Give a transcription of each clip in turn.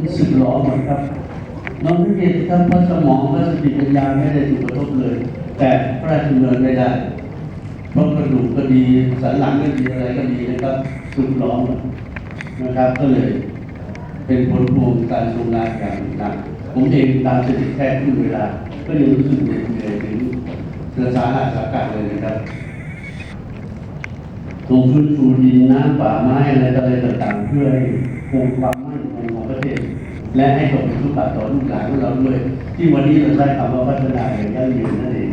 รู้สึกหลอนหมครับน้องสังเกตครับพระสมองและสติปัญญาไม่ได้ถูกกระทบเลย แต่พระราชดำเนินไม่ได้เพราะกระดูกก็ดีสันหลังก็ดีอะไรก็ดีนะครับสุดร้อนนะครับ ก็เลยเป็นผลพวงการทรงงานอย่างหนักผมเองตามสถิติแพทย์ขึ้นเวลา ก็ยังรู้สึกเหนื่อยๆถึงเสือสาหัสากัดเลยนะครับทรงฟื้นฟูดินน้ำป่าไม้อะไรต่ออะไรต่างๆเพื่อให้คงความ และให้ตกเป็นทุกข์บาทต่อลูกหลานของเราด้วย ที่วันนี้เราใช้คำว่าพัฒนาอย่างยั่งยืนนั่นเอง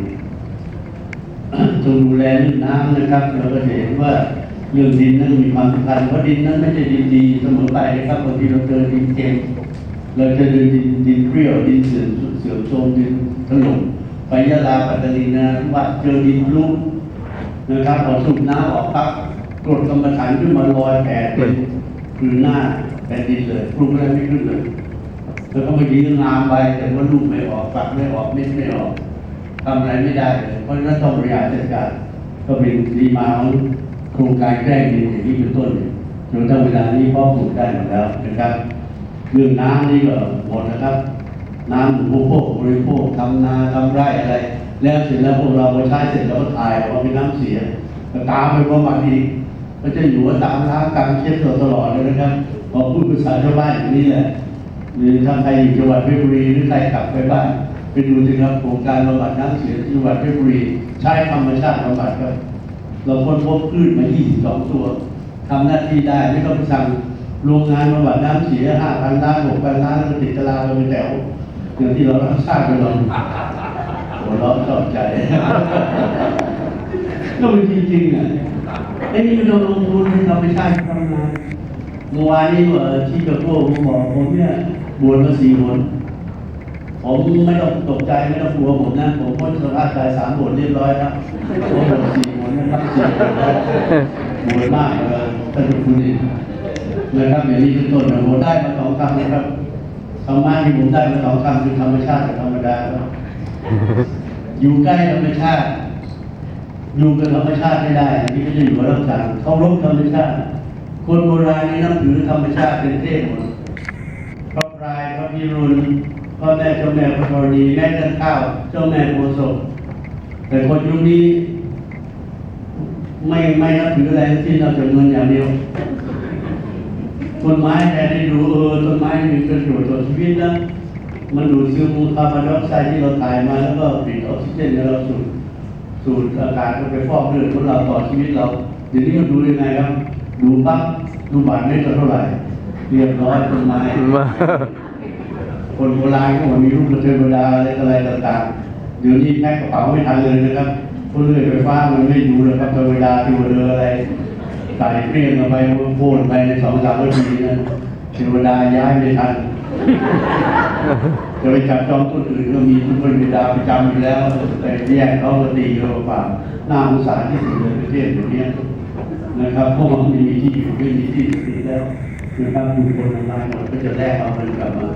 จงดูแลเรื่องน้ำนะครับ เราก็จะเห็นว่าเรื่องดินนั้นมีความสำคัญเพราะดินนั้นไม่ใช่ดินดีเสมอไปนะครับบางทีเราเจอดินเค็มเราจะเจอดินดินเปรี้ยวดินเสื่อมเสื่อมโทรมดินถล่มไปยะลาปัตตานีนะว่าเจอดินลุกนะครับพอสูบน้ำออกปั๊บกรดกรรมฐานขึ้นมาลอยแผ่เป็นคือหน้าแผ่นดินเลยปรุงอะไรไม่ขึ้นเลย แล้วก็มายืนงามไปแต่ว่าลูกไม่ออกฝักไม่ออกเม็ดไม่ออกทำอะไรไม่ได้เลยเพราะฉะนั้นต้องบริหารจัดการก็เป็นดีมาของโครงการแกล้งดินอย่างนี้เป็นต้นจนถึงเวลานี้พ่อปลูกได้หมดแล้วนะครับเรื่องน้ำนี่ก็หมดนะครับ น้ำอุปโภคบริโภคทำนาทำไร่อะไร แล้วเสร็จแล้วพวกเราพอใช้เสร็จเราก็ถ่ายออกมาเป็นน้ำเสียก็ตามไปบำบัดอีกก็จะอยู่ว่าตามล้างการเช็ดตัวตลอดเลยนะครับพอพูดภาษาชาวบ้านอย่างนี้แหละ หรือถ้าใครอยู่จังหวัดเพชรบุรีหรือใครกลับไปบ้านไปดูสิครับโครงการบำบัดน้ำเสียจังหวัดเพชรบุรีใช้ธรรมชาติบำบัดครับเราค้นพบคลื่นมา 22 ตัวทำหน้าที่ได้ไม่ต้องไปสั่งโรงงานบำบัดน้ำเสีย 5,000 ล้าน 6,000 ล้านแล้วก็ติดตารางเราไปแถวอย่างที่เรารับทราบกันเราหัวเราะชอบใจก็เป็นจริงๆอะไอ้นี่มันเราลงทุนให้ธรรมชาติทำงานเมื่อวานนี้เมื่อที่กระโปงผมบอกผมเนี่ย บวชมาสี่หนผมไม่ต้องตกใจไม่ต้องกลัวผมนะผมพ้นสภาพกายสามบทเรียบร้อยครับผมบวชสี่หนนะครับสี่บวชมากเลยท่านคุณนี่นะครับอย่างนี้เป็นต้นนะผมได้มาสองคำนะครับธรรมะที่ผมได้มาสองคำคือธรรมชาติกับธรรมดาครับอยู่ใกล้ธรรมชาติอยู่กับธรรมชาติไม่ได้ที่ก็จะอยู่กับร่างกายเขารบธรรมชาติ คนโบราณนี่นับถือธรรมชาติเป็นเทพหมด พระรายพระพิรุณพ่อแม่เจ้าแม่พระธรณีแม่ต้นข้าวเจ้าแม่โพศพแต่คนยุคนี้ไม่ไม่นับถืออะไรที่นอกจากเงินอย่างเดียวต้นไม้แทนที่ดูเออต้นไม้มีประโยชน์ต่อชีวิตนะมันดูดซึมคาร์บอนไดออกไซด์ที่เราถ่ายมาแล้วก็ผลิตออกซิเจนให้เราสูดสูดอากาศเข้าไปฟอกเลือดของเราต่อชีวิตเราเดี๋ยวนี้มันดูยังไงครับ ดูปั๊บดูบาทเมตรเท่าไหร่ เรียบร้อยต้นไม้คนโบราณก็บอกมีรูปเทวดาอะไรอะไรต่างๆเดี๋ยวนี้แพ็คกระเป๋าไม่ทันเลยนะครับเพราะเลื่อยไฟฟ้ามันไม่ดูเลยครับเทวดาเทวดาอะไรใส่เปรี้ยงเอาไปโค่นไปในสองสามนาทีนะเทวดาย้ายไม่ทันจะไปจับจองคนอื่นก็มีทุกคนมีดาวประจำอยู่แล้วแต่แยกเขาก็ตีเราเปล่าหน้าสงสารที่สุดเลยประเทศอย่างนี้นะครับเพราะมันไม่มีที่อยู่ไม่มีที่สติแล้ว นะครับอยู่บนทางไม้หมดก็จะแลกเอาเงินกลับมา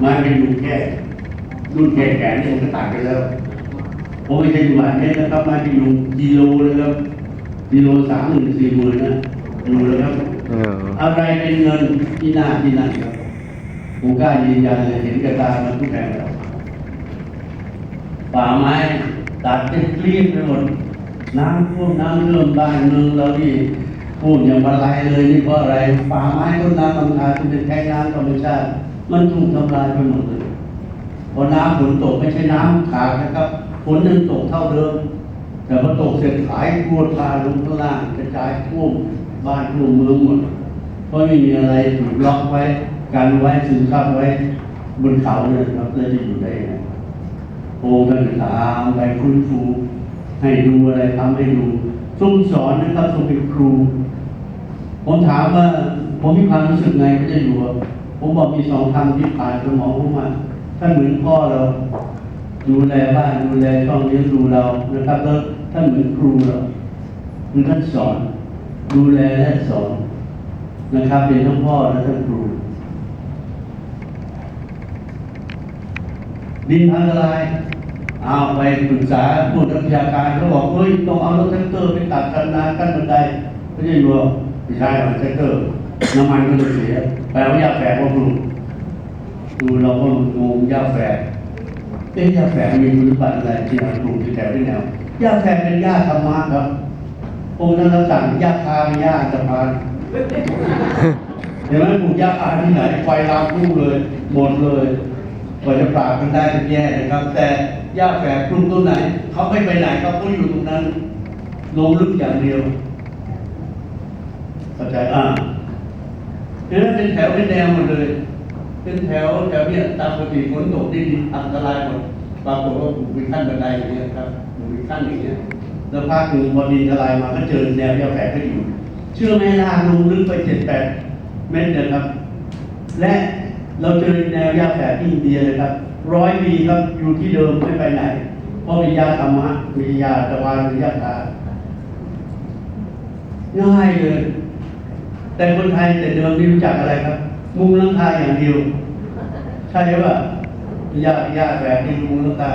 ไม้ไปอยู่แค่รุ่นแก่แก่นี่มันก็ต่างกันแล้วผมไม่ใช่อยู่บ้านนี้นะครับไม้ไปอยู่กิโลเลยครับกิโลสามหมื่นสี่หมื่นนะอยู่เลยครับอะไรเป็นเงินที่หน้าที่นั่นครับผมกล้ายืนยันเลยเห็นกระตามันทุกแห่งแล้วป่าไม้ตัดเป็นเกลี้ยงไปหมดน้ำท่วมน้ำเริ่มบ้านเมืองเรานี่ พูดอย่างบรรลัยเลยนี่เพราะอะไรป่าไม้ต้นน้ำบางนาที่เป็นแท้งน้ำธรรมชาติมันถูกทำลายไปหมดเลยพอน้ำฝนตกไม่ใช่น้ำขาดนะครับฝนยังตกเท่าเดิม แต่พอตกเสร็จขายพวดพาลงข้างล่างกระจายท่วมบ้านท่วมเมืองหมดเพราะไม่มีอะไรถูกล็อกไว้กันไว้ซึมซับไว้บนเขาเนี่ยครับแล้วจะอยู่ได้ไงโอ้กันถามไปฟื้นฟูให้ดูอะไรทำให้ดูทรงสอนนะครับทรงเป็นครู ผมถามว่าผมมีความรู้สึกไงก็จะอยู่ผมบอกมีสองคำที่ผ่านสมองผมมาท่านเหมือนพ่อเรา ดูแลบ้านดูแลช่องเลี้ยงดูเรานะครับแล้วท่านเหมือนครูเราคือท่านสอน ดูแลและสอนนะครับ เป็นทั้งพ่อและทั้งครูดินอันตรายเอาไปปรึกษาผู้นักวิชาการเขาบอกเฮ้ยต้องเอารถแท็กเตอร์ไปตัดกันนากั้นบันไดไม่ใช่รัวไม่ ใช่หรอกแท็กเตอร์น้ำมันก็จะเสียแปลว่าอยาแฝงว่าปลูกดูเราก็งงย่าแฝกเอ๊ะย่าแฝกมีคุณสมบัติอะไรที่เราปลูกที่แถวที่แนวย่าแฝกเป็นย่าธรรมะครับองค์นั้นเราสั่งย่าคาเป็นย่าอันตรพานเห็นไหมปลูกย่าคาที่ไหนไฟลามพุ่งเลยหมดเลยกว่าจะปราบกันได้ก็แย่นะครับ แต่ย่าแฝกปลูกต้นไหนเขาไม่ไปไหนเขาก็อยู่ตรงนั้นลงลึกอย่างเดียว เข้าใจอ่าเนไหมเป็นแถวเป็นแนวหมดเลย เป็นแถวแถวเนี้ยตามปกติฝนตกดินอันตรายหมดปรากฏว่าปลูกเป็นขั้นบันไดอย่างเงี้ยครับปลูกเป็นขั้นอย่างเงี้ยแล้วภาคหนึ่งพอดินทลายมาก็เจอแนวยาแฝกก็อยู่ เชื่อไหมล่างลงลึกไปเจ็ดแปดเมตรเนยครับ และเราเจอแนวยาแฝกที่อินเดียเลยครับร้อยปีครับอยู่ที่เดิมไม่ไปไหน เพราะมียาธรรมะมียาตะวันมียาตาง่ายเลย แต่คนไทยแต่เดิมไม่รู้จักอะไรครับ มุงลังคาอย่างเดียว ใช่ป่ะญาติญาติแบบที่มุงลังคา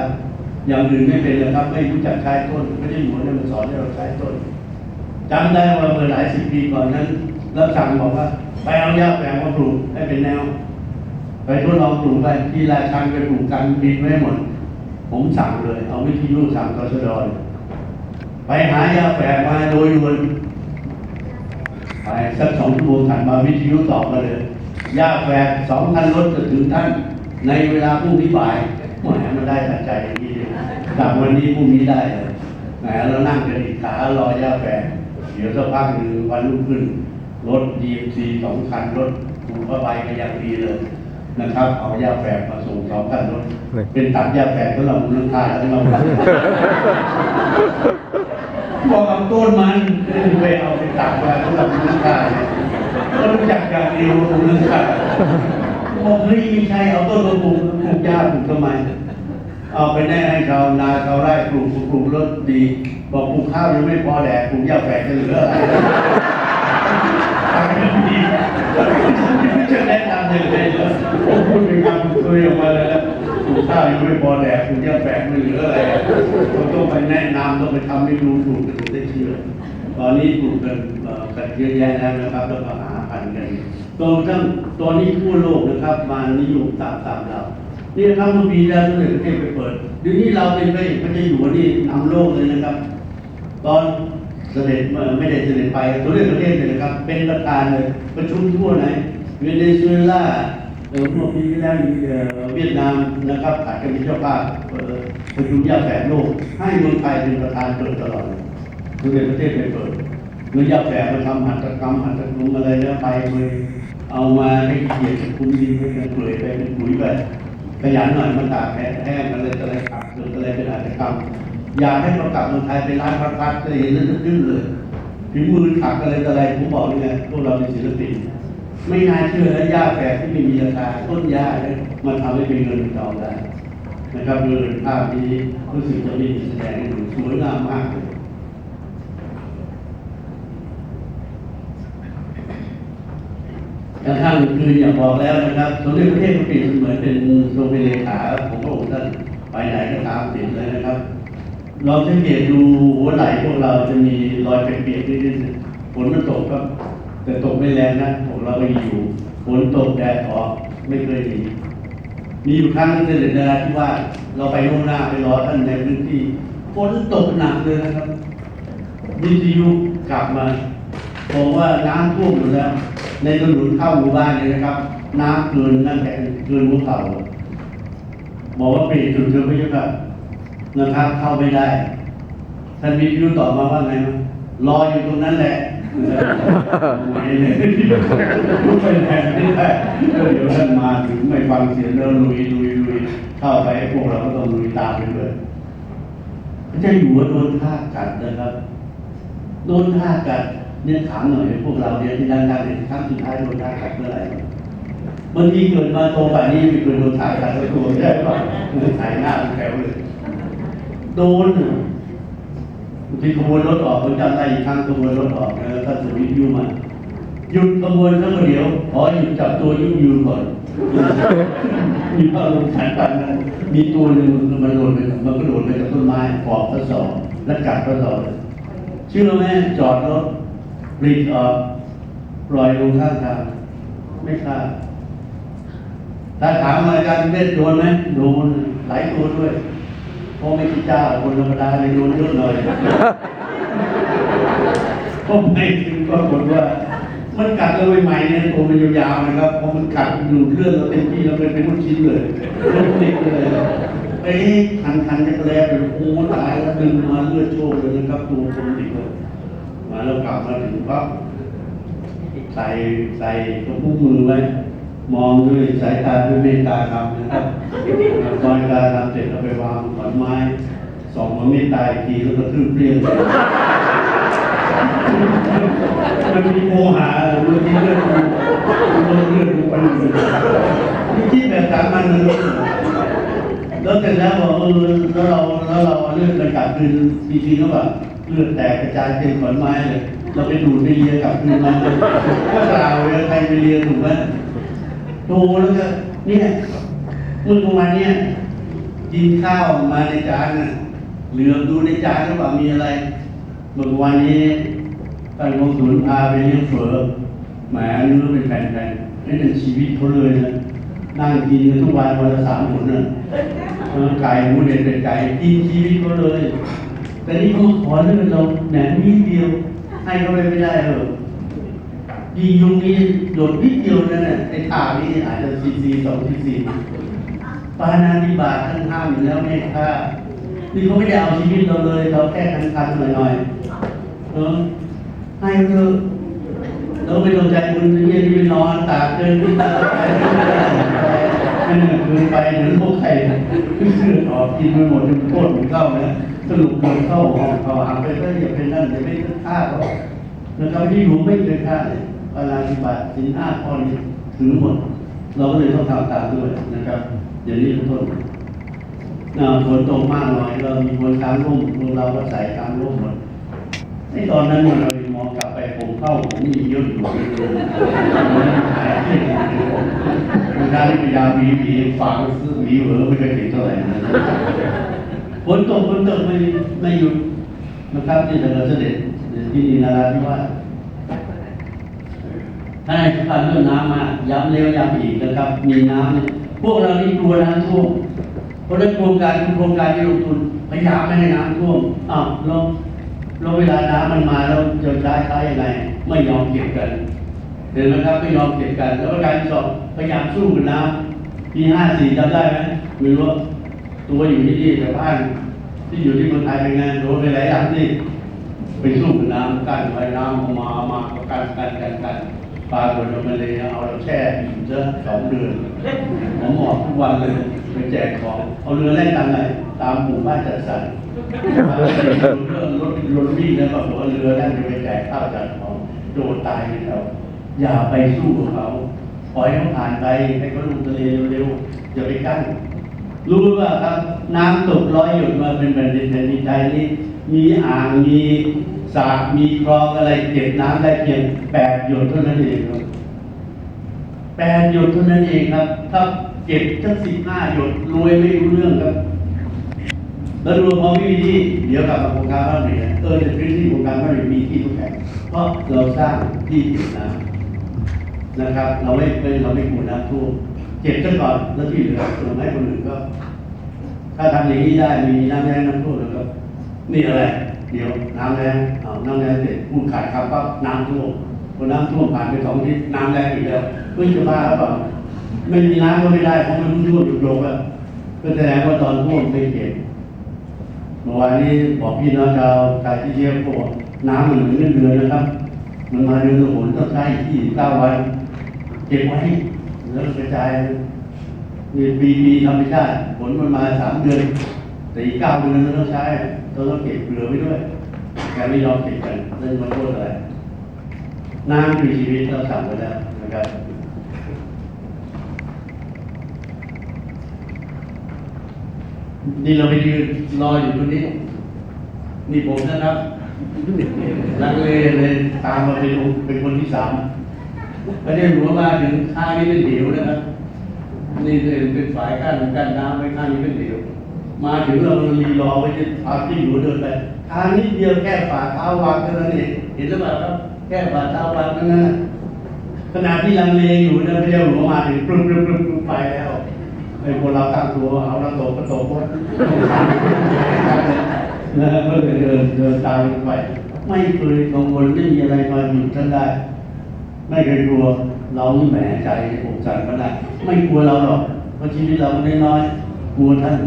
อย่างอื่นไม่เป็นเลยครับ ไม่รู้จักใช้ต้นไม่ได้อยู่ในมันสอนให้เราใช้ต้นจำได้ว่าเมื่อหลายสิบปีก่อนนั้นรับสั่งบอกว่าไปเอาหญ้าแฝงมาปลูกให้เป็นแนว ไปทดลองปลูกไปที่ราชันไปปลูกกันดินไว้หมด ผมสั่งเลย เอาวิทยุสั่งกสดอยไปหาหญ้าแฝงมาโดยด่วน ไปสักสองชั่วโมงถัดมาวิทยุตอบมาเลยย่าแฝกสองคันรถจะถึงท่าน ในเวลาพรุ่งนี้บ่ายแหมมันได้ตัดใจอย่างนี้เลยกลับวันนี้พรุ่งนี้ได้เลยแหมเรานั่งกันอีกขารอย่าแฝกเดี๋ยวสักพักหนึ่งวันรุ่งขึ้น รถดีซีสองคันรถถูกผ้าใบก็อย่างดีเลยนะครับเอาย่าแฝกมาส่งสองคันรถเป็นตัดย่าแฝกก็เรามูลค่าแล้วเรา บอกเอาต้นมันไปเอาไปตักมาสำหรับมูลค่าเนี่ยก็รู้จักอย่างเดียวมูลค่าบอกเฮ้ยไม่ใช่เอาต้นมาปลูกปลูกหญ้าปลูกทำไม เอาไปแน่ให้ชาวนาชาวไร่ปลูกปลูกรถดี บอกปลูกข้าวยังไม่พอแดกปลูกหญ้าแฝกจะเหลืออะไรไม่ดีไม่แนะนำยังไงเหรอผมพูดเป็นคำคุยออกมาเลย ข้าวยังไม่พอแดกปลูกหญ้าแฝกไม่เหลืออะไรเราต้องไปแนะนำต้องไปทำให้รู้ถูกกันถึงได้เชื่อ ตอนนี้ปลูกกันกันเยอะแยะแล้วนะครับแล้วก็หาพันกันตอนทั้งตอนนี้ทั่วโลกนะครับ มานิยมตามตามเรานี่นะครับเมื่อปีแล้วก็เลยประเทศไปเปิดเดี๋ยวนี้เราเป็นพระเอกพระเจ้าอยู่หัวนี่นำโลกเลยนะครับ ตอนเสด็จไม่ได้เสด็จไปตัวเรื่องประเทศเลยนะครับ เป็นประธานเลยประชุมทั่วไหนเวเนซุเอลาเออเมื่อปีที่แล้วมีเออ วียดนามนะครับอาจจะมีเจ้าภาพประชุมยาแฝดโลก ให้เมืองไทยเป็นประธานเปิดตลอดเลยตัวเรื่องประเทศไปเปิดเมื่อยาแฝดมาทำหัตถกรรมหัตถกรรมอะไรแล้วไปเลยเอามาให้เกียรติคุณดีให้กันเผยไปเป็นปุ๋ยไปขยันหน่อยมันตากแห้งแห้งอะไรอะไรขับเกิดอะไรเป็นอาชญากรรมอยากให้เรากลับเมืองไทยเป็นร้านพักๆจะเห็นเรื่องขึ้นเลยถึงมือขักอะไรต่ออะไรผมบอกเลยไงพวกเราเป็นศิลปิน ไม่น่าเชื่อนะหญ้าแฝกที่ไม่มีราคาต้นหญ้าเนี่ยมันทำให้เป็นเงินเป็นทองได้นะครับโดยภาพนี้รู้สึกจะมีแสดงให้ดูสวยงามมากเลยกระทั่งคืออย่างบอกแล้วนะครับสมเด็จพระเทพเปรียบเสมือนเป็นทรงเป็นเลขาของพระองค์ท่านไปไหนก็ตามติดเลยนะครับ เราสังเกตดูหัวไหล่พวกเราจะมีรอยเปียกๆนิดๆฝนมันตกครับ แต่ตกไม่แรงนะพวกเราก็อยู่ฝนตกแดดออกไม่เคยหนีมีอยู่ครั้งนึงในเด็จนาที่ว่าเราไปล่วงหน้าไปรอท่านในพื้นที่ฝนตกหนักเลยนะครับวิทยุกลับมาบอกว่าน้ำท่วมหมดแล้ว ในถนนเข้าหมู่บ้านเลยนะครับ น้ำเกินนั่นแหละเกินหัวเข่าบอกว่าเปลี่ยนจุดเชิงพยาครับนะครับเข้าไม่ได้ท่านวิทยุตอบมาว่าไงมั้ยรออยู่ตรงนั้นแหละ ลยไปไหนไม่ได้เดี๋ยวท่านมาถึงไม่ฟังเสียงแล้วลุยลุยลุยเข้าไปพวกเราก็ต้องลุยตามไปด้วยพระเจ้าอยู่หัวโดนท่ากัดนะครับโดนท่ากัดเนี่ยถามหน่อยพวกเราเนี่ยที่ดังๆเนี่ยครั้งสุดท้ายโดนท่ากัดเมื่อไหร่บางทีเกิดมาโตแบบนี้ไม่เคยโดนท่ากัดเลยตัวใช่ป่ะถ่ายหน้าเป็นแถวเลยโดน ทีขบวนรถออกผมจำได้อีกครั้งขบวนรถออกแล้วก็สุวิทยุมาหยุดขบวนแล้วเดี๋ยวขอหยุดจับตัวยุ่งยืนก่อนมีพระลงขันไปนะมีตัวหนึ่งมันโดนไปมันก็โดดไปกับต้นไม้ปอกระสอบและกัดพระสอบเชื่อไหมจอดรถปลีกออกปล่อยลงข้างทางไม่ฆ่าถ้าถามว่าอาจารย์เล่นโดนไหมโดนหลายตัวด้วย พราะไม่ใช่เจ้าคนธรรมดาเลยโดนเยอะหน่อยก็ไม่ถึงก็ผลว่า มันกัดเราใหม่ๆเนี่ยตัวมันยาวๆนะครับพอมันกัดดูดเลือดเราเต็มที่เราเป็นเป็นลูกชิ้นเลยลูกเล็กเลยไปคันคันๆจะแกลบเป็นโอ้ตายแล้วดึงมาเลือดโชกเลยนะครับตัวคนติดเลยมาแล้วกลับมาถึงปั๊บใส่ใส่ตรงพุ้มือไว้ มองด้วยสายตาด้วยเมตตาครับนะครับตอนการทำเสร็จเราไปวางขอนไม้สองมันไม่ตายอีกทีแล้วก็ทืบเปรี้ยงมันมีโมหะมันมีเรื่องมันเรื่องมันที่คิดแบบสามัญมันแล้วเสร็จแล้วบอกเออแล้วเราแล้วเราเลือดไปกลับคืนจริงๆแล้วแบบเลือดแตกกระจายเต็มขอนไม้เลยเราไปดูดไปเลียกลับคืนมันเลยก็กล่าวเลยใครไปเลียถูกไหม โตแล้วก็เนี่ยมึงประมาณเนี้ยกินข้าวมาในจานน่ะเหลือดูในจานแล้วว่ามีอะไรเมื่อวานนี้ท่านของศูนพาไปเลี้ยงเฝอหมาเนื้อเป็นแผ่นๆนี่เป็นชีวิตเขาเลยนะนั่งกินทุกวันวันละสามหนน่ะไก่หมูเด็ดเป็นไก่กินชีวิตเขาเลย แต่นี่เขามาขอเรื่องเราแหนนิดเดียวให้เขาไปไม่ได้เหรอ ยิงตรงนี้โดดนิดเดียวนั่นน่ะไอ้ถานี่อาจจะซีซีสองซีซีปานาธิบาตท่านห้ามอยู่แล้วไม่ฆ่านี่เขาไม่ได้เอาชีวิตเราเลยเราแค่คันคันๆหน่อยเออให้เถอะเราไม่ต้องใจคุณเย็นไปนอนตากเดินที่ตาไปไม่หนื่อยเกินไปหมือนพวกใครเสื้อออกกินไปหมดจนโทษมันเข้านะสรุปมันเข้าห้องเขาหาไปก็อย่าเป็นนั่นอย่าไม่ฆ่าเขานะครับที่หนูไม่เคยฆ่าเลย ปาราธิบาตสินห้าข้อนี้ถือหมด เราก็เลยต้องทำตามด้วยนะครับ อย่างนี้เป็นต้นฝนตกมากหน่อยเรามีบนทางร่มพวกเราก็ใส่ทางร่มหมดในตอนนั้นเรามองกลับไปผมเข้าผมมีเยอะอยู่เลยหายที่คุณได้พยายามมีมีฟังซื้อหมีเหอไม่เคยถึงเท่าไหร่นะฝนตกฝนตกไม่ไม่หยุดนะครับที่เราเสด็จที่นี่นาราธิวาส ถ้าให้ทุกการเรื่องน้ำมาย้ำแล้วย้ำอีกนะครับ มีน้ำเนี่ยพวกเรานี่กลัวน้ำท่วมเพราะฉะนั้โครงการโครงการที่ลงทุนพยายามไม่ให้น้ำท่วมอ้าวลองแล้วเวลาน้ำมันมาแล้วจะใช้ใช้ยังไงไม่ยอมเก็บกันเห็นไหมครับไม่ยอมเก็บกัน แล้วการสอบพยายามสู้กับน้ำปีห้าสี่จำได้ไหมไม่รู้ว่าตัวอยู่ที่นี่แต่บ้านที่อยู่ที่เมืองไทยเป็นไงโดนไปหลายอย่างที่ไปสู้กับน้ำกันไว้น้ำเอามาเอามากันกันกันกัน ปลากฏว่ามันเลยเอาเราแช่อยู่ซะสองเดือนผมออกทุกวันเลยไปแจกของเอาเรือแล่นตามไหนตามหมู่บ้านจัดสรรเรื่องรถรถวิ่งแล้วก็หัวเรือนั่นจะไปแจกข้าวจัดของโดนตายกันเราอย่าไปสู้กับเขาปล่อยเขาผ่านไปให้เขาลงทะเลเร็วๆอย่าไปกั้นรู้ว่าครับน้ำตกร้อยหยดมาเป็นแผ่นดินแผ่นดินไทยนี่มีอ่างมี สระมีคลองอะไรเก็บน้ำได้เพียงแปดหยดเท่านั้นเองครับแปดหยดเท่านั้นเองครับ ถ้าเก็บทั้งสิบห้าหยดรวยไม่รู้เรื่องครับ แล้วรวมพอไม่มีที่เดี๋ยวกลับมาโครงการบ้านเรียนเออในพื้นที่โครงการบ้านเรียนมีที่ทุกแห่งเพราะเราสร้างที่เก็บน้ำนะครับ เราไม่เป็นเราไม่กลัวน้ำท่วมเก็บซะก่อนแล้วที่เหลือส่งให้คนอื่นก็ ถ้าทำอย่างนี้ได้มีน้ำแรงน้ำท่วมแล้วก็นี่อะไร เดี๋ยวน้ำแรงเอาน้ำแรงเสร็จพูดขาดคำก็น้ำท่วมพอน้ำท่วมผ่านไปสองอาทิตย์น้ำแรงอีกแล้วเฮ้ยจะบ้าหรือเปล่าไม่มีน้ำก็ไม่ได้เพราะมันท่วมอยู่โรงแล้วก็แสดงว่าตอนท่วมไม่เก็บเมื่อวานนี้บอกพี่น้องชาวชายที่เชียงบอกน้ำมันเหมือนเงินเดือนนะครับ มันมาเดือนหนต้องใช้ที่เก้าวันเก็บไว้แล้วกระจายมีปีปีธรรมชาติผลมันมาสามเดือนแต่อีกเก้าเดือนต้องใช้ เราต้องเก็บเหลือไว้ด้วยแกไม่ยอมเก็บกันนั่นมันโทษอะไรน้ำคือชีวิตเราสั่งไว้แล้วนะครับนี่เราไปยืนรออยู่ตรงนี้ นี่ผมนะครับลังเลเลยตามมาเป็นองค์เป็นคนที่สามประเด็นหัวมาถึงข้างนี้เป็นเหวนะครับ นี่เป็นฝ่ายกั้นกั้นน้ำไว้ข้างนี้เป็นเหว มาถึงเรารีรอไว้จะพาที่อยู่เดินไปทางนิดเดียวแค่ฝ่าเท้าวางเท่านั้นเองเห็นหรือเปล่าครับแค่ฝ่าเท้าวางเท่านั้นนะขณะที่ลังเลอยู่นะพระเจ้าหัวมาถึงปรึ้มปรึ้มปรึ้มปรึ้มไปแล้วเป็นคนเราตั้งตัวเอาเราโตก็โตก็นะก็เลยเดินเดินตามไปไม่เคยกังวลไม่มีอะไรมาหยุดท่านได้ ไม่เคยกลัวเรานี่แหมใจอกสั่นก็ได้ไม่กลัวเราหรอกเพราะชีวิตเราไม่น้อยกลัวท่าน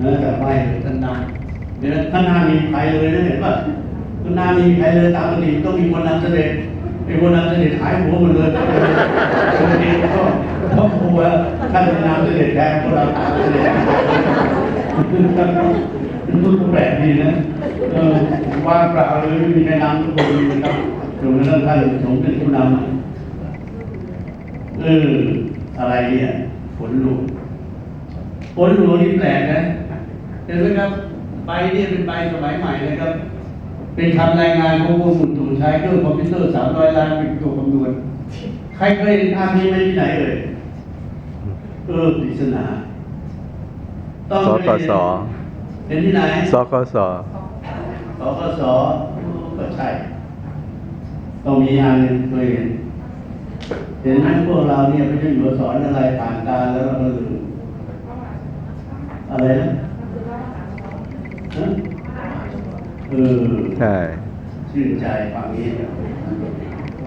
นะแต่ไม่เลยท่านนำเดี๋ยวท่านน้ามีใครเลยนะเห็นป่ะท่านน้ามีใครเลยตามปกติต้องมีคนนำเสด็จไอ้คนนำเสด็จหายหัวหมดเลยปกติก็ต้องกลัวท่านนำเสด็จแทนพวกเราตามเสด็จมันก็แปลกดีนะว่างเปล่าเลยไม่มีใครนำทุกคนเลยนะครับจนกระทั่งท่านสงฆ์เป็นผู้นำอะเอออะไรเนี่ยฝนหลวงฝนหลวงนี่แปลกนะ เห็นไหมครับใบเนี่ยเป็นใบสมัยใหม่เลยครับ เป็นคำรายงานของกรมอุตุใช้เครื่องคอมพิวเตอร์สามร้อยล้านเป็นตัวคำนวณใครเคยเห็นภาพนี้ไหมที่ไหนเอ่ยเออปริศนาต้องสเคยกเห็นสเห็นที่ไหนสกสสกสก็ใช่ต้องมีอันหนึ่งเคยเห็นเห็นไหมพวกเราเนี่ยไม่ใช่อยู่สอนอะไรผ่านการแล้วเราก็ลืมอะไรนะฮะ เออใช่ชื่นใจฟังนี้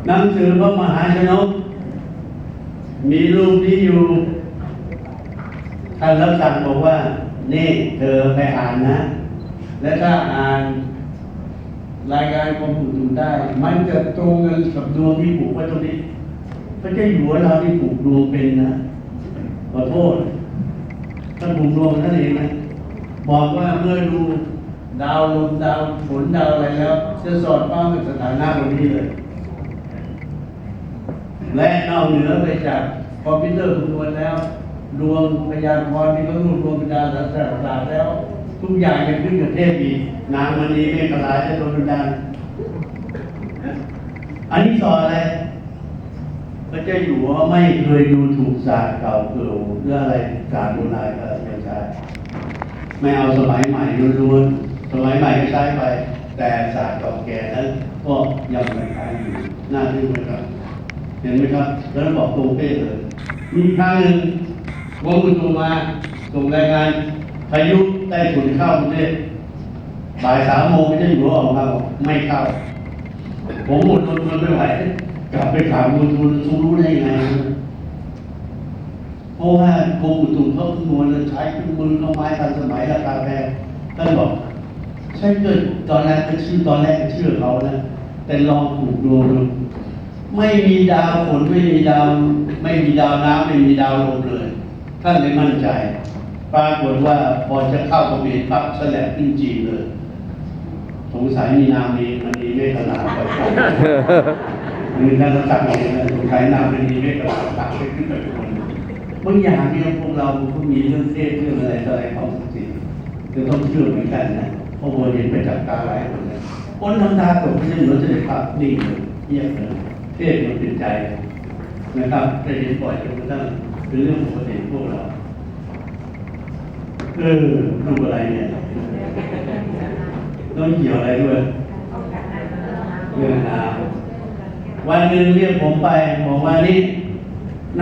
หนังสือพระมหาชนก มีรูปนี้อยู่ ท่านรับสั่งบอกว่า นี่เธอไปอ่านนะ และถ้าอ่านรายการกรมอุตุได้ มันจะตรงกันกับดวงที่ผูกไว้ตรงนี้พระเจ้าอยู่หัวเราที่ผูกดวงเป็นนะขอโทษท่านผูกดวงท่านเองนะ บอกว่าเมื่อดูดาวลมดาวฝนดาวอะไรแล้ว จะสอดคล้องกับสถานะตรงนี้เลย และนอกเหนือไปจากคอมพิวเตอร์คำนวณแล้ว ดวงพยากรณ์ที่เขารวบรวมป็นดาวสารศาสตร์แล้ว ทุกอย่างยังขึ้นกับเทพอีกนางมณีเมฆลายและดวงดาวอันนี้สอนอะไรพระเจ้าอยู่หัวไม่เคยดูถูกศาสตร์เก่าเก่าเรื่องอะไรศาสตร์โบราณก็ไม่ใช่ ไม่เอาสมัยใหม่ล้วนๆสมัยใหม่ก็ใช้ไป แต่ศาสตร์เก่าแก่นั้นก็ยังไม่ขายอยู่น่าทึ่งไหมครับ เห็นไหมครับ แล้วบอกตรงเป๊ะเลย มีครั้งหนึ่งวงอุตุมาส่งรายงานพายุใต้ฝุ่นเข้ากรุงเทพบ่ายสามโมงไม่ได้อยู่ออกมาบอกไม่เข้า ผมหมดทนทนไม่ไหวกลับไปถามมูลทุนทุนรู้ได้ยังไง เพราะว่ากรมอุตุเขาคำนวณและใช้เครื่องมือเครื่องไม้ทันสมัยราคาแพงท่านบอกใช่เกิดตอนแรกก็ชื่อตอนแรกก็เชื่อเขานะแต่ลองถูกดูดูไม่มีดาวฝนไม่มีดาวไม่มีดาวน้ำไม่มีดาวลมเลยท่านเลยมั่นใจ ปรากฏว่าพอจะเข้าเขมรปั๊บแฉลบขึ้นจีนเลย สงสัยมีนามมีมันมีเมฆลาไปก่อนมีท่านรักษาเองนะสงสัยนามมันมีเมฆลาตักไปขึ้นไปคน บางอย่างเนี่ยพวกเราก็มีเรื่องเทศเรื่องอะไรต่ออะไรของศักดิ์สิทธิ์จะต้องเชื่อเหมือนกันนะเพราะว่าเห็นไปจากตาหลายคนนะคนทำตาตกไม่ใช่เหมือนจะได้ภาพนิ่งเลยเงียบเลยเทศมันเป็นใจนะครับจะเห็นปล่อยจนกระทั่งเป็นเรื่องปกติพวกเราเออดูอะไรเนี่ยต้องเกี่ยวอะไรด้วยเรื่องน้ำวันหนึ่งเรียกผมไปบอกว่านี่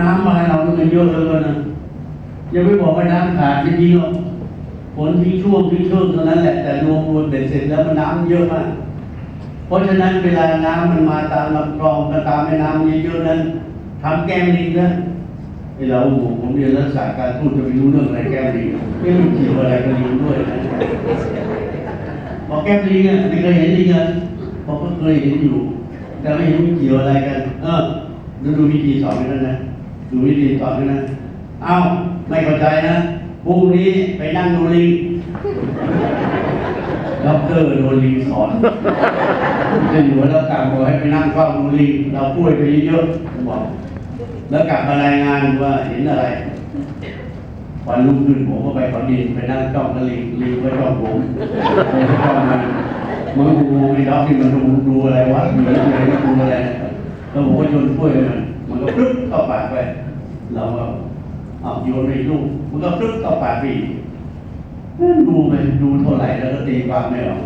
น้ำมาเรามันเยอะเหลยนะอย่าไปบอกว่าน้ำขาดจริงๆหรอกฝนทิ้งช่วงทิ้งช่วงเท่านั้นแหละแต่รวมรวมเบ็ดเสร็จแล้วมันน้ำเยอะมากเพราะฉะนั้นเวลาน้ำมันมาตามลำคลองตามแม่น้ำเยอะๆนั้นทำแก้มลิงนะเวลาผมผมเรียนรัฐศาสตร์การพูดจะไม่รู้เรื่องอะไรแก้มลิงไม่รู้เกี่ยวอะไรกับลิงด้วยนะบอกแก้มลิงอะไม่เคยเห็นลิงอะบอกก็เคยเห็นอยู่ แต่ไม่เห็นมันเกี่ยวอะไรกัน เออดูดูวิธีสอนกันนะ ดูวิธีสอนกันนะ เอ้า ไม่เข้าใจนะพรุ่งนี้ไปนั่งดูลิงด็อกเตอร์โดนลิงสอนจะอยู่แล้วกลับบอกให้ไปนั่งเฝ้าดูลิง เราพูดไปเยอะๆบอก แล้วกลับมารายงานว่าเห็นอะไรวันรุ่งขึ้นผมก็ไปขอดินไปนั่งจ้องกระลิงลิงก็จ้องผมผมก็จ้องมันมันงูไม่รับที่มันดูดูอะไรวะเหมือนอะไรม่ดูอะไรแล้วผมก็โยนถ้วยมัน มันก็ปึ๊บเข้าปากไปเราก็เอาโยนไปลูกมันก็ปึ๊บเข้าปากไปอีกนั่นดูไปดูเท่าไหร่แล้วก็ตีความไม่ออก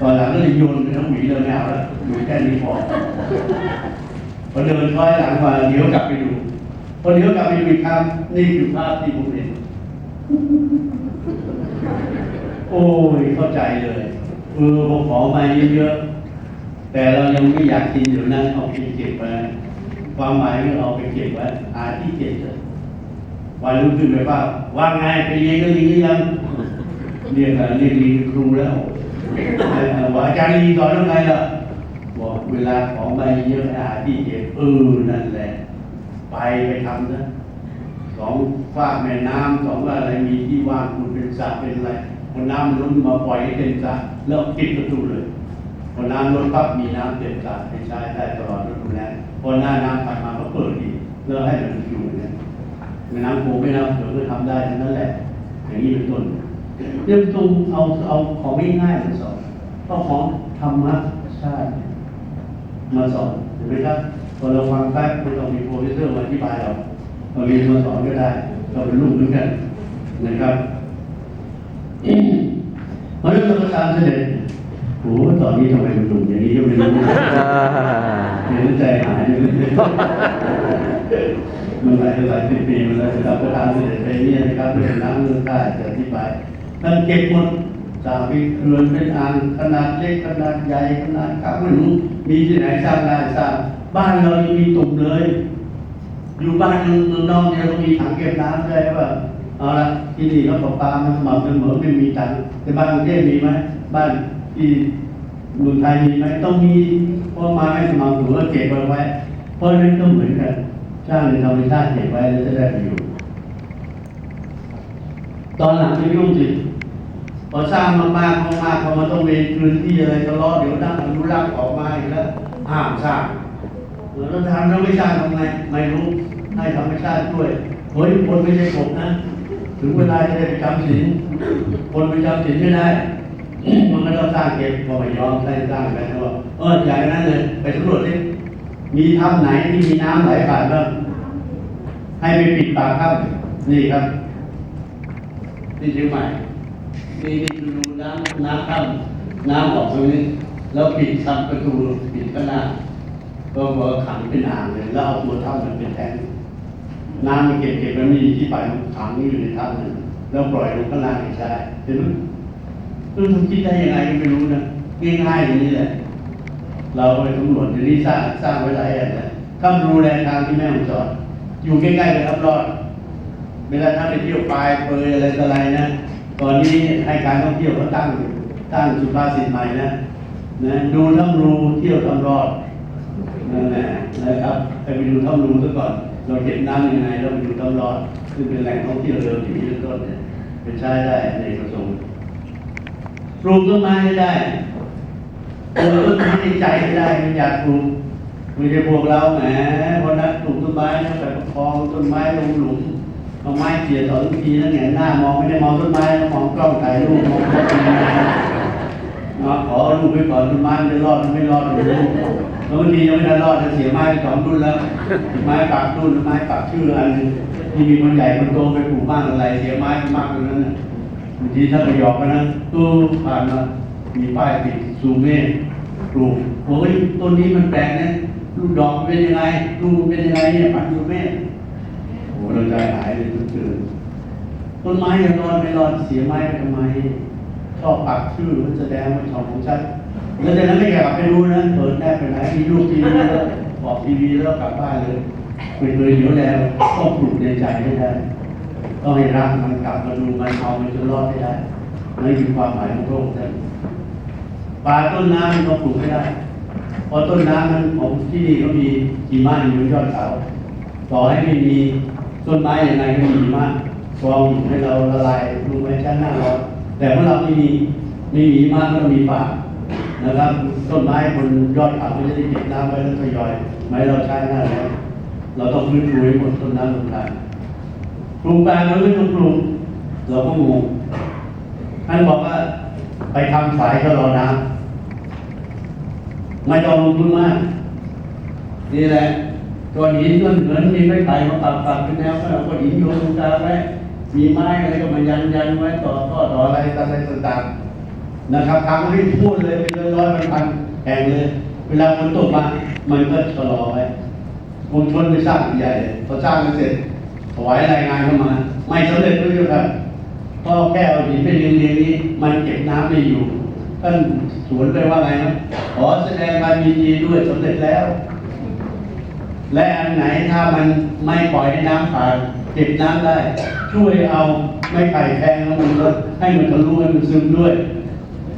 ตอนหลังก็เลยโยนไปทั้งหวีเลยไม่เอาแล้วอยู่แค่นี้พอพอเดินถอยหลังมาเดี๋ยวกลับไปดูพอเดี๋ยวกลับไปดูอีกครั้งนี่คือภาพที่ผมเห็นโอ้ยเข้าใจเลยเออพอขอมาเยอะๆแต่เรายังไม่อยากกินอยู่นั้นเอาไปเก็บไว้ ความหมายคือเอาไปเก็บไว้อาที่เก็บเถอะวันรุ่งขึ้นไปว่าว่าไงไปเรียนก็ดีหรือยังเรียนอะไรเรียนดีครูแล้วว่าอาจารย์ดีสอนยังไงล่ะบอกเวลาของมาเยอะอาที่เก็บเออนั่นแหละ ไปไปทำนะสองฝากแม่น้ำสองอะไรมีที่ว่างคุณเป็นสระเป็นอะไรพอน้ำล้นมาปล่อยให้เป็นสระแล้วปิดประตูเลยพอน้ำล้นปั๊บมีน้ำเต็มสระให้ใช้ได้ตลอดฤดูแล้ง พอหน้าน้ำผ่านมาก็เปิดอีกแล้วให้มันอยู่เนี่ยแม่น้ำโขงแม่น้ำเสือก็ทำได้ทั้งนั้นแหละ อย่างนี้เป็นต้นเรื่องตรงเอาเอาของไม่ง่ายมาสอนก็ของธรรมะใช่มาสอนเห็นไหมครับพอเราฟังแป๊บไม่ต้องมีโปรดิวเซอร์มาอธิบายเราเราเรียนมาสอนก็ได้ เราเป็นลูกด้วยกันนะครับเพราะฉะนั้นเราก็ตามเสด็จ โอ้โหตอนนี้ทำไมมันดุอย่างนี้ก็ไม่รู้เห็นใจหายเลยมันหลายหลายสิบปีมันแล้วนะครับก็ตามเสด็จไปเนี่ยนะครับเป็นน้ำเลือดใต้จะอธิบายท่านเก็บหมดสร้างเป็นเขื่อนเป็นอ่างขนาดเล็กขนาดใหญ่ขนาดกลางไม่รู้มีที่ไหนสร้างได้สร้างบ้านเรายังมีตุ่มเลย อยู่บ้านเมืองนอกเนี่ยเรามีถังเก็บน้ำได้ป่ะเอาละที่นี่เขาบอกปลามันสม่ำเสมอไม่มีตังค์แต่บ้านกรุงเทพมีไหมบ้าน ที่เมืองไทยมีไหมต้องมีเพราะมาไม่สม่ำเสมเก็บเอาไว้ เพราะนั้นก็เหมือนกันสร้างในธรรมชาติเก็บไว้แล้วจะได้ประโยชน์ตอนหลังจะยุ่งสิพอสร้างมากมากพอมันต้องมีพื้นที่อะไรทะเลาะเดี๋ยวนั่งอนุรักษ์ออกมาอีกแล้วห้ามสร้างเราทำเราไม่สร้างทำไงไม่รู้ให้ธรรมชาติช่วยเฮ้ยคนไม่ใช่กบนะ ถึงเวลาจะได้ไปจำศีลคนไปจำศีลไม่ได้ มันก็ต้องสร้างเก็บพอไม่ยอมได้สร้างไปแล้วว่าเอออย่างนั้นเลยไปสำรวจดิมีถ้ำไหนที่มีน้ำไหลผ่านบ้างให้ไปปิดปากถ้ำนี่ครับที่เชียงใหม่นี่นี่ดูน้ำน้ำถ้ำน้ำออกตรงนี้แล้วปิดทำประตูปิดข้างหน้าก็ว่าขังเป็นอ่างเลยแล้วเอาตัวถ้ำมันเป็นแทงน้ำมันเก็บเก็บมันมีที่ไปขังอยู่ในถ้ำนึงแล้วปล่อยลงข้างล่างไม่ใช่เห็นไหม เออมันคิดได้ยังไงก็ไม่รู้นะง่ายๆอย่างนี้แหละ เราไปตำรวจเดี๋ยวนี้สร้างสร้างไว้หลายแห่งนะถ้ำรูแรงทางที่แม่ฮ่องสอนอยู่ใกล้ๆกับทับรอดเวลาถ้าไปเที่ยวปลายเปยอะไรต่ออะไรนะตอนนี้ให้การท่องเที่ยวเขาตั้งตั้งสุภาษิตใหม่นะนะดูถ้ำรูเที่ยวถ้ำรอดนั่นแหละนะครับไปไปดูถ้ำรูซะก่อน เราเก็บน้ำยังไงเราไปดูถ้ำรอดซึ่งเป็นแหล่งท่องเที่ยวเดิมที่มีเรื่องต้นเนี่ยเป็นใช้ได้ในกระทรวง ปลูกต้นไม้ให้ได้ปลูกต้นไม้ในใจให้ได้ไม่อยากปลูกไม่ใช่พวกเราแหมพอนักปลูกต้นไม้นะแต่ประคองต้นไม้ลงหลุมเอาไม้เกี่ยสองทีแล้วแหงนหน้ามองไม่ได้มองต้นไม้มองกล้องถ่ายรูปมองต้นไม้มาขอรูปไปก่อนต้นไม้มันจะรอดหรือไม่รอดไม่รู้แล้วบางทียังไม่ทันรอดจะเสียไม้ไปสองรุ่นแล้ว ไม้ปักรุ่นไม้ปักชื่ออันหนึงที่มีคนใหญ่คนโตไปปลูกบ้านอะไร เสียไม้มากกว่านั้น น่ะบางทีถ้าไปหยอกกันนะตู้ผ่านมามีป้ายติดซูเม่ปลูกโอ้ยต้นนี้มันแปลกนะลูกดอกเป็นยังไงลูกเป็นยังไงเนี่ยปักซูเม่โอ้เราใจหายเลยทุกคืนต้นไม้จะรอดไม่รอดเสียไม้ไปทำไมชอบปักชื่อมันแสดงว่าชอบของฉันแล้วจากนั้นไม่กลับไปดูนะเปิดแนบไปไหนมีลูกทีวีแล้วบอกทีวีแล้วกลับบ้านเลยเป็นเลยเดี๋ยวแล้วต้องปลูกในใจให้ได้ ต้องให้รักมันกลับมาดูมันเอามันจะรอดให้ได้นั่นคือความหมายของพระองค์ท่านป่าต้นน้ำมันก็ปลูกไม่ได้เพราะต้นน้ำมันของที่นี่ก็มีหิมะอยู่ยอดเขาต่อให้ไม่มีต้นไม้อยังไงก็มีหิมะกองอยู่ให้เราละลายลงไปชั้นหน้าร้อนแต่เมื่อเราไม่มีไม่มีมากก็มีป่านะครับต้นไม้บนยอดเขาไม่ได้เก็บน้ำไว้แล้วทยอยไม้เราใช้หน้าแล้วเราต้องฟื้นฟูให้หมดต้นน้ำต้นทาง ปลูกแปลงเราไม่ต้องปลูกเราก็งงท่านบอกว่าไปทำสายชะลอน้ำไม่ต้องลงทุนมาก นี่แหละก้อนหินก้อนเหมือนมีไม้ไผ่มาปักปักเป็นแนวก็เอาก้อนหินโยนลงกลางไว้มีไม้อะไรก็มายันยันไว้ต่อข้อต่ออะไรต่ออะไรต่างๆนะครับทำให้พูดเลยเป็นร้อยๆพันๆแห่งเลย เวลาฝนตกมามันก็ชะลอไว้มณฑลไปสร้างใหญ่เลยพอสร้างเสร็จ ถวายรายงานเข้ามา ไม่สำเร็จด้วยครับแค่เอาหินไปเรียงๆนี้ มันเก็บน้ำไม่อยู่ท่านสวนไปว่าไงนะขอแสดงความยินดีด้วยสำเร็จแล้ว และอันไหนถ้ามันไม่ปล่อยให้น้ำผ่านเก็บน้ำได้ ช่วยเอาไม้ไผ่แทงแล้วมันก็ให้มันทะลุให้มันซึมด้วย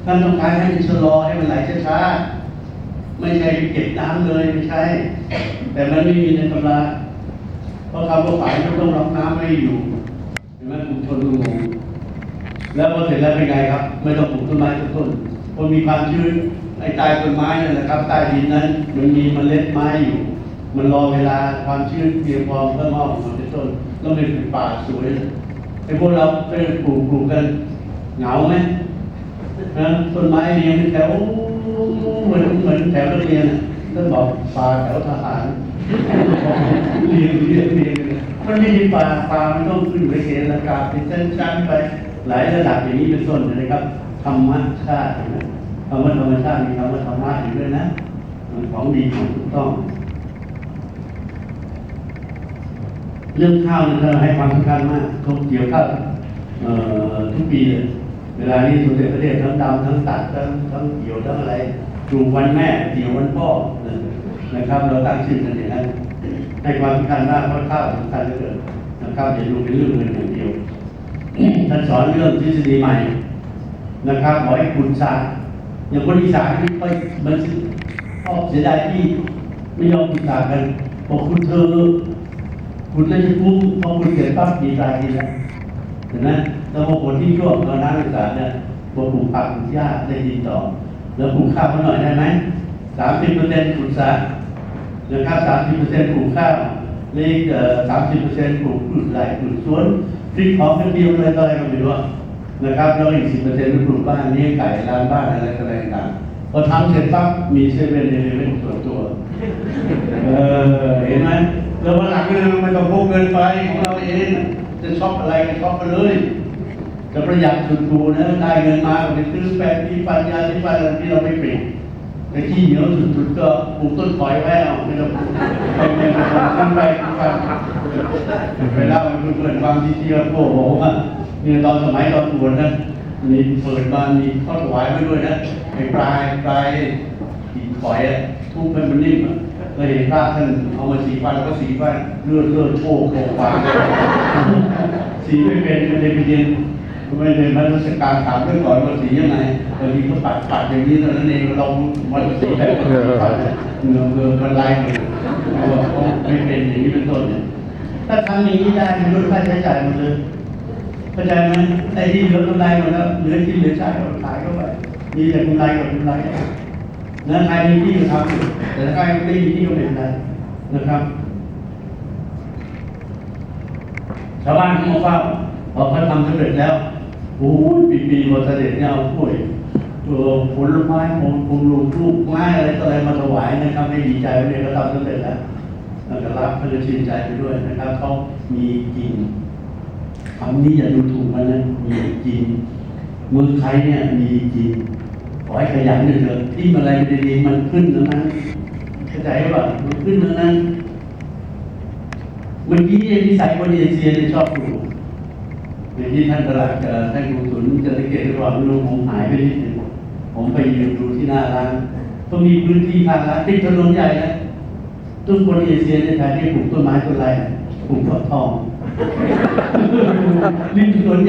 ท่านต้องการให้มันชะลอให้มันไหลช้าๆไม่ใช่เก็บน้ำเลยไม่ใช่ แต่มันไม่มีในตำรา ราะคำว่าฝ่ายมันต้องรับน้ำไม่อยู่เห็นไหมกลุ่มชนไมงงแล้วพอเสร็จแล้วเป็นไงครับ ไม่ต้องปลูกต้นไม้ต้นต้นพราะมีความชื้นไอ้ใต้ต้นไม้นั่นแหละครับใต้ดินนั้นมันมีเมล็ดไม้อยู่ มันรอเวลาความชื้นเพียงพอเพื่องอกออกมาเป็นต้นแล้วมันเป็นป่าสวยไอ้พวกเราไปปลูกปลูกกันเหงาไหมนะต้นไม้เรียงเป็นแถวเหมือนเหมือนแถวนักเรียนอะท่านบอกป่าแถวทหาร เรียงเรียงเรียงมันไม่มีป่าป่ามันต้องขึ้นไปเกณฑ์ระกาเป็นชั้นๆไปหลายระดับอย่างนี้เป็นต้นนะครับธรรมชาตินะคำว่าธรรมชาติมีคำว่าธรรมะอยู่ด้วยนะมันของดีของถูกต้อง เรื่องข้าวเนี่ยเราให้ความสำคัญมากเขาเกี่ยวข้าวทุกปีเลยเวลานี้สมเด็จพระเทพทั้งดำทั้งตัดทั้งทั้งเกี่ยวทั้งอะไรปลูกวันแม่เกี่ยววันพ่อ นะครับ เราตั้งชื่อกันอย่างนั้นให้ความสำคัญมากเพราะข้าวสำคัญเหลือเกินนะครับอย่าดูเป็นเรื่องเงินอย่างเดียวท่านสอนเรื่องทฤษฎีใหม่นะครับบอกให้คุณสร้าอย่างคนอีสานที่ไปมันชอบเสียดายที่ไม่ยอมปรึกษากันบอกคุณเธอ คุณได้จะคุ้มพอคุณเสร็จปั๊บดีใจดีแล้วเห็นไหมแล้วพอคนที่ช่วงตอนนั้นศึกษาเนี่ยพอปลูกผักปลูกหญ้าได้ดีต่อ แล้วปลูกข้าวเขาหน่อยได้ไหมสามสิบเปอร์เซ็นต์ปลูกสา นะครับสามสิบเปอร์เซ็นต์ปลูกข้าวเลขสามสิบเปอร์เซ็นต์ปลูกพืชไร่ปลูกสวนพริกหอมกระเทียมอะไรต่ออะไรก็ไม่รู้นะครับแล้วอีกสิบเปอร์เซ็นต์ปลูกบ้านเลี้ยงไก่ร้านบ้านอะไรต่อะไรต่างๆพอทำเสร็จปั๊บมีเซเว่นเดลิเวอรี่ส่วนตัวเออเห็นไหมแล้ววันหลังเนี่ยไม่ต้องพกเงินไปของเราเองจะช็อปอะไรก็ช็อปไปเลยจะประหยัดสุดกูนะได้เงินมาก็ไปซื้อแปรงที่ฟันยาที่ฟันอะไรที่เราไม่เปลี่ยน แต่ที่เหนียวสุดๆก็ปลูกต้นฝอยไว้เอาไม่ต้องปลูกไปเงินซื้อไปที่ฟันไปเล่าให้เพื่อนๆฟังที่ที่เราโก้บอกว่าเนี่ยตอนสมัยตอนบวชนะมีเปิดมานมีข้อถวายไว้ด้วยนะไอ้ปลายปลายขีดข่อยอะทุบให้มันนิ่มอะเคยเห็นพระท่านเอามาสีฟันแล้วก็สีฟันเลือดเลือดโชกโคกฟาสีไม่เป็นไม่ได้ไปเรียน ไม่ได้มาราชการถามเรื่องก่อนว่าสียังไงบางทีเขาปัดปัดอย่างนี้เท่านั้นเองเรามันสีแบบปัดเงือเงือมันลายมือเขาบอกเขาไม่เป็นอย่างนี้เป็นต้นเนี่ยถ้าทำอย่างนี้ได้มันลดค่าใช้จ่ายหมดเลยเข้าใจไหมไอ้ที่เหลือกำไรหมดแล้วเหลือที่เหลือใช้ก็ขายเข้าไปมีแต่กำไรกับกำไรนะใครมีที่ก็ทำอยู่แต่ใครไม่มีที่ก็ไม่เป็นไรนะครับชาวบ้านที่มาเฝ้าพอเขาทำสำเร็จแล้ว โอ้ยปีปีๆพอเสด็จเนี่ยเอากล้วยเออผลไม้ผลผลลูกลูกไม้อะไรต่ออะไรมาถวายนะครับให้ดีใจไปเลยเขาทำสำเร็จแล้วแล้วก็รับเขาจะชื่นใจไปด้วยนะครับเขามีกินคำนี้อย่าดูถูกมันนะมีกินเมืองไทยเนี่ยมีกินขอให้ขยันหน่อยเถอะที่อะไรดีๆมันขึ้นแล้วนั้นเข้าใจป่ะมันขึ้นแล้วนั้นเมื่อกี้นิสัยคนเอเชียชอบป อย่างที่ท่านตลาดท่านกุศลจะสังเกตว่าไม่รู้ผมหายไปนิดหนึ่งผมไปยืนดูที่หน้าร้านก็มีพื้นที่ทางร้านติดถนนใหญ่นะทุกคนเอเชียในไทยที่ปลูกต้นไม้ต้นไรปลูกฝักทองริมถนน